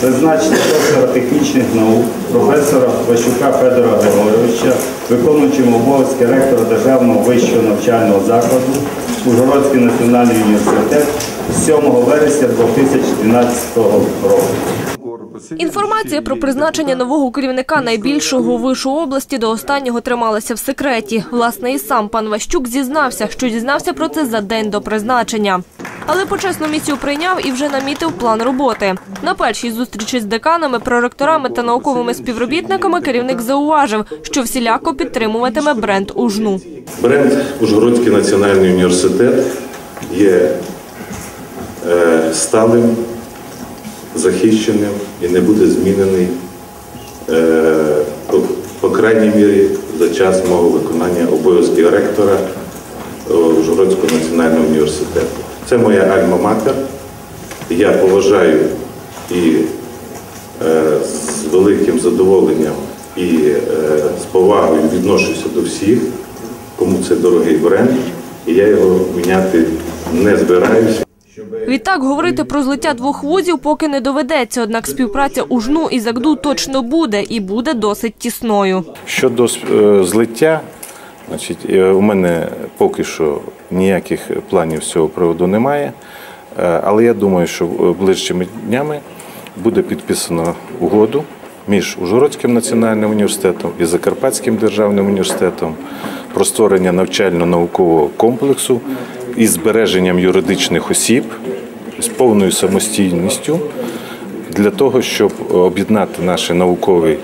Призначення доктора технічних наук професора Ващука Федора Григоровича, виконуючим обов'язки ректора Державного вищого навчального закладу Ужгородський національний університет з 7 вересня 2012 року. Інформація про призначення нового керівника найбільшого вишу області до останнього трималася в секреті. Власне, і сам пан Ващук зізнався, що дізнався про це за день до призначення. Але почесну місію прийняв і вже намітив план роботи. На першій зустрічі з деканами, проректорами та науковими співробітниками керівник зауважив, що всіляко підтримуватиме бренд УЖНУ. Бренд Ужгородський національний університет є е, сталим, захищеним і не буде змінений, е, по, крайній мірі, за час мого виконання обов'язків ректора Ужгородського національного університету. Це моя альма-матер. Я поважаю і е, з великим задоволенням і е, з повагою відношуся до всіх, кому це дорогий бренд, і я його міняти не збираюся. Відтак говорити про злиття двох вузів поки не доведеться. Однак співпраця УЖНУ і ЗАГДУ точно буде і буде досить тісною. Щодо е, злиття, значить, е, у мене поки що ніяких планів з цього приводу немає. Е, Але я думаю, що ближчими днями буде підписано угоду між Ужгородським національним університетом і Закарпатським державним університетом про створення навчально-наукового комплексу із збереженням юридичних осіб з повною самостійністю для того, щоб об'єднати наші наукові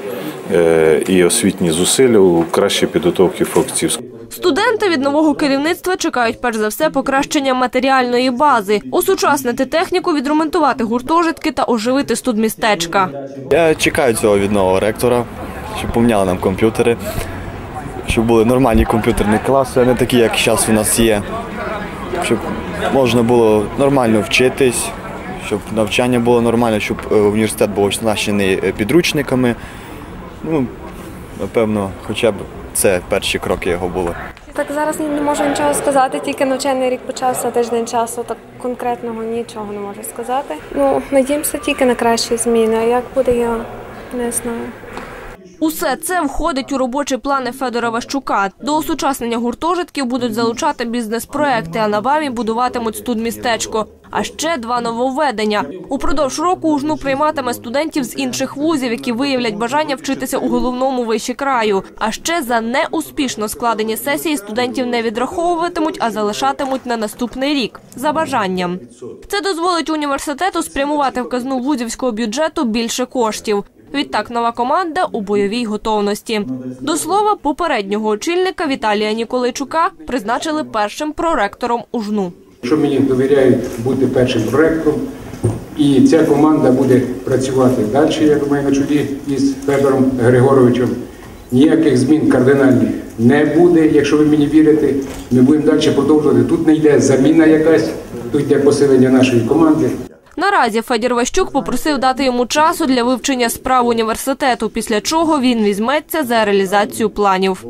е, і освітні зусилля у кращій підготовці фахівців. Студенти від нового керівництва чекають перш за все покращення матеріальної бази, осучаснити техніку, відремонтувати гуртожитки та оживити студмістечка. Я чекаю цього від нового ректора, щоб поміняли нам комп'ютери, щоб були нормальні комп'ютерні класи, а не такі, як зараз у нас є. Щоб можна було нормально вчитись, щоб навчання було нормальне, щоб е, університет був оснащений е, підручниками. Ну, напевно, хоча б це перші кроки його були. Так зараз не можу нічого сказати, тільки навчальний рік почався тиждень часу, так конкретного нічого не можу сказати. Ну, надіємося тільки на кращі зміни, а як буде, я не знаю. Усе це входить у робочі плани Федора Ващука. До осучаснення гуртожитків будуть залучати бізнес-проекти, а на ВАМі будуватимуть студмістечко. А ще два нововведення. Упродовж року УЖНУ прийматиме студентів з інших вузів, які виявлять бажання вчитися у головному виші краю. А ще за неуспішно складені сесії студентів не відраховуватимуть, а залишатимуть на наступний рік за бажанням. Це дозволить університету спрямувати в казну вузівського бюджету більше коштів. Відтак нова команда у бойовій готовності. До слова, попереднього очільника Віталія Ніколайчука призначили першим проректором УЖНУ. Якщо мені довіряють бути першим проектом, і ця команда буде працювати далі, я думаю, на чолі із Федором Григоровичем. Ніяких змін кардинальних не буде. Якщо ви мені вірите, ми будемо далі продовжувати. Тут не йде заміна якась, тут йде посилення нашої команди. Наразі Федір Ващук попросив дати йому часу для вивчення справ університету, після чого він візьметься за реалізацію планів.